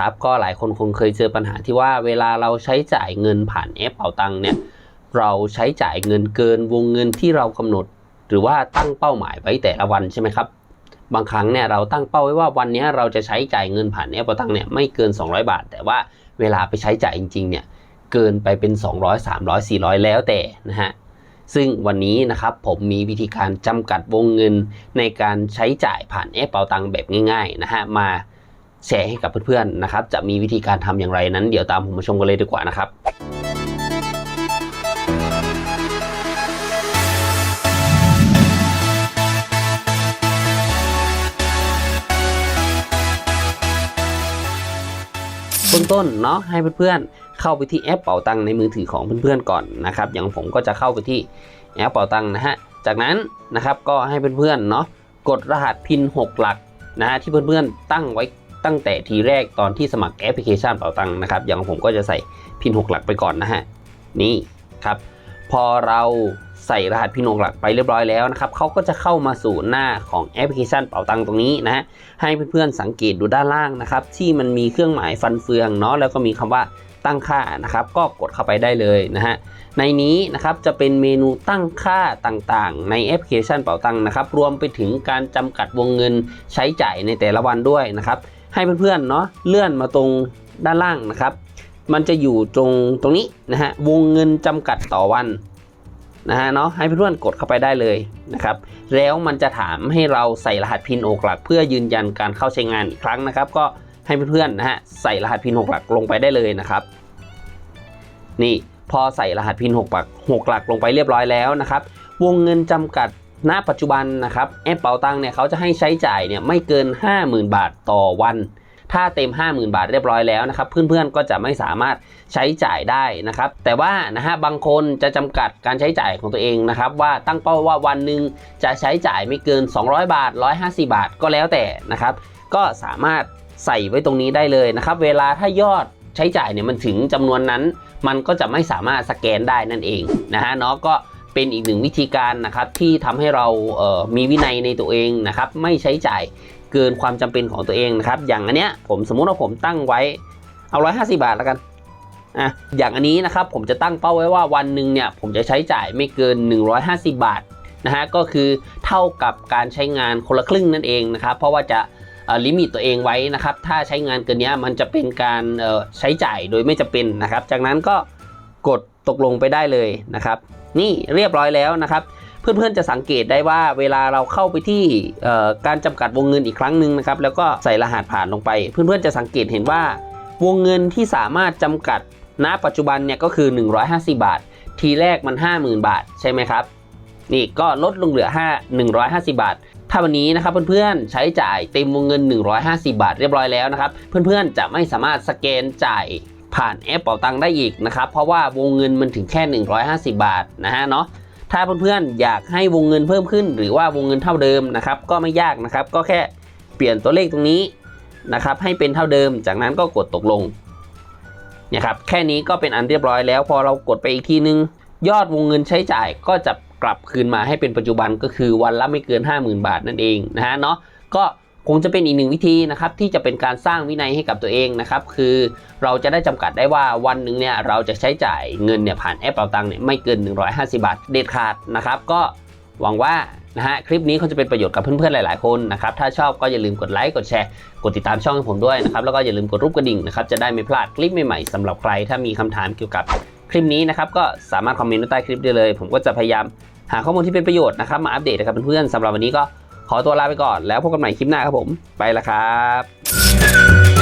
นะครับ ก็หลายคนคงเคยเจอปัญหาที่ว่าเวลาเราใช้จ่ายเงินผ่านแอปเป๋าตังเนี่ยเราใช้จ่ายเงินเกินวงเงินที่เรากำหนด หรือว่าตั้งเป้าหมายไว้แต่ละวันใช่ไหมครับ บางครั้งเนี่ยเราตั้งเป้าไว้ว่าวันนี้เราจะใช้จ่ายเงินผ่านแอปเป๋าตังเนี่ยไม่เกิน 200 บาท แต่ว่าเวลาไปใช้จ่ายจริงๆเนี่ยเกินไปเป็น 200 300 400 แล้วแต่นะฮะซึ่งวันนี้นะครับผมมีวิธีการจำกัดวงเงินในการใช้จ่ายผ่านแอปเป๋าตังแบบง่ายๆนะฮะมา แชร์ให้กับเพื่อนๆนะครับ จะมีวิธีการทำอย่างไรนั้น เดี๋ยวตามผมมาชมกันเลยดีกว่านะครับเบื้องต้นเนาะให้เพื่อนๆเข้าไปที่แอปเป๋าตังค์ในมือถือของเพื่อนๆก่อนนะครับ อย่างผมก็จะเข้าไปที่แอปเป๋าตังค์นะฮะ จากนั้นนะครับก็ให้เพื่อนๆเนาะกดรหัสพิน 6 หลักนะฮะที่เพื่อนๆตั้งไว้ ตั้งแต่ทีแรกตอนที่สมัครแอปพลิเคชันเป๋าตังค์นะครับ อย่างผมก็จะใส่พิน 6 หลักไปก่อนนะฮะ นี่ครับ พอเราใส่รหัสพิน 6 หลักไปเรียบร้อยแล้วนะครับเขาก็จะเข้ามาสู่หน้าของแอปพลิเคชันเป๋าตังค์ตรงนี้นะฮะ ให้เพื่อนๆสังเกตดูด้านล่างนะครับ ที่มันมีเครื่องหมายฟันเฟืองเนาะ แล้วก็มีคำว่าตั้งค่านะครับ ก็กดเข้าไปได้เลยนะฮะ ในนี้นะครับจะเป็นเมนูตั้งค่าต่างๆ ในแอปพลิเคชันเป๋าตังค์นะครับ รวมไปถึงการจำกัดวงเงินใช้จ่ายในแต่ละวันด้วยนะครับ ให้เพื่อนๆเนาะเลื่อนมาตรงด้านล่างนะครับ มันจะอยู่ตรงตรงนี้นะฮะวงเงินจำกัดต่อวันนะฮะเนาะให้เพื่อนๆกดเข้าไปได้เลยนะครับ แล้วมันจะถามให้เราใส่รหัสพินอหลัก เพื่อยืนยันการเข้าใช้งานอีกครั้งนะครับ ก็ให้เพื่อนๆนะฮะใส่รหัสพินหกหลักลงไปได้เลยนะครับ นี่พอใส่รหัสพินหกหลักหกหลักลงไปเรียบร้อยแล้วนะครับ วงเงินจำกัด ณปัจจุบันนะครับแอปเป๋าตังเนี่ยเขาจะให้ใช้จ่ายเนี่ยไม่เกิน 50,000 บาทต่อวัน ถ้าเต็ม 50,000 บาทเรียบร้อยแล้วนะครับ เพื่อนๆก็จะไม่สามารถใช้จ่ายได้นะครับ แต่ว่านะฮะบางคนจะจำกัดการใช้จ่ายของตัวเองนะครับ ว่าตั้งเป้าว่าวันหนึ่งจะใช้จ่ายไม่เกิน 200 บาท 150 บาทก็แล้วแต่นะครับ ก็สามารถใส่ไว้ตรงนี้ได้เลยนะครับ เวลาถ้ายอดใช้จ่ายเนี่ยมันถึงจำนวนนั้น มันก็จะไม่สามารถสแกนได้นั่นเองนะฮะเนาะก็ เป็นอีกหนึ่งวิธีการนะครับที่ทำให้เราเมีวินัยในตัวเองนะครับ ไม่ใช้จ่ายเกินความจำเป็นของตัวเองนะครับ อย่างอันเนี้ยผมสมมุติว่าผมตั้งไว้เอา150บาทแล้วกันอะอย่างอันนี้นะครับผมจะตั้งเป้าไว้ว่าวันหนึ่งเนี่ยผมจะใช้จ่ายไม่เกิน 150 บาทนะฮะก็คือเท่ากับการใช้งานคนละครึ่งนั่นเองนะครับ เพราะว่าจะลิมิตตัวเองไว้นะครับ ถ้าใช้งานเกินเนี้ยมันจะเป็นการใช้จ่ายโดยไม่จำเป็นนะครับ จากนั้นก็กดตกลงไปได้เลยนะครับ นี่เรียบร้อยแล้วนะครับ เพื่อนๆจะสังเกตได้ว่าเวลาเราเข้าไปที่การจำกัดวงเงินอีกครั้งหนึ่งนะครับแล้วก็ใส่รหัสผ่านลงไป เพื่อนๆจะสังเกตเห็นว่า วงเงินที่สามารถจำกัดณปัจจุบันเนี่ยก็คือ 150 บาท ทีแรกมัน 50,000 บาทใช่ไหมครับนี่ก็ลดลงเหลือ 5 150 บาท ถ้าวันนี้นะครับเพื่อนๆใช้จ่ายเต็มวงเงิน 150 บาทเรียบร้อยแล้วนะครับ เพื่อนๆจะไม่สามารถสแกนจ่าย ผ่านแอปเป๋าตังได้อีกนะครับ เพราะว่าวงเงินมันถึงแค่ 150 บาทนะฮะเนาะถ้าเพื่อนๆอยากให้วงเงินเพิ่มขึ้น หรือว่าวงเงินเท่าเดิมนะครับ ก็ไม่ยากนะครับ ก็แค่เปลี่ยนตัวเลขตรงนี้นะครับ ให้เป็นเท่าเดิม จากนั้นก็กดตกลงเนี่ยครับแค่นี้ก็เป็นอันเรียบร้อยแล้ว พอเรากดไปอีกทีนึง ยอดวงเงินใช้จ่ายก็จะกลับคืนมาให้เป็นปัจจุบันก็คือวันละไม่เกิน 50,000 บาทนั่นเองนะฮะเนาะก็ งจะเป็นอีกหนึ่งวิธีนะครับที่จะเป็นการสร้างวินัยให้กับตัวเองนะครับคือเราจะได้จำกัดได้ว่าวันหนึ่งเนี่ยเราจะใช้จ่ายเงินเนี่ยผ่านแอปเป๋าตังเนี่ยไม่เกิน 150 บาทเด็ดขาดนะครับก็หวังว่านะฮะคลิปนี้คงจะเป็นประโยชน์กับเพื่อนๆหลาย ๆ คนนะครับถ้าชอบก็อย่าลืมกดไลค์กดแชร์กดติดตามช่องให้ผมด้วยนะครับแล้วก็อย่าลืมกดรูปกระดิ่งนะครับจะได้ไม่พลาดคลิปใหม่ๆสำหรับใคร ถ้ามีคำถามเกี่ยวกับคลิปนี้นะครับก็สามารถคอมเมนต์ใต้คลิปได้เลย ผมก็จะพยายามหาข้อมูลที่เป็นประโยชน์นะครับมาอัปเดตนะครับเพื่อนๆสำหรับวันนี้ก็ ขอตัวลาไปก่อนแล้วพบกันใหม่คลิปหน้าครับผม ไปละครับ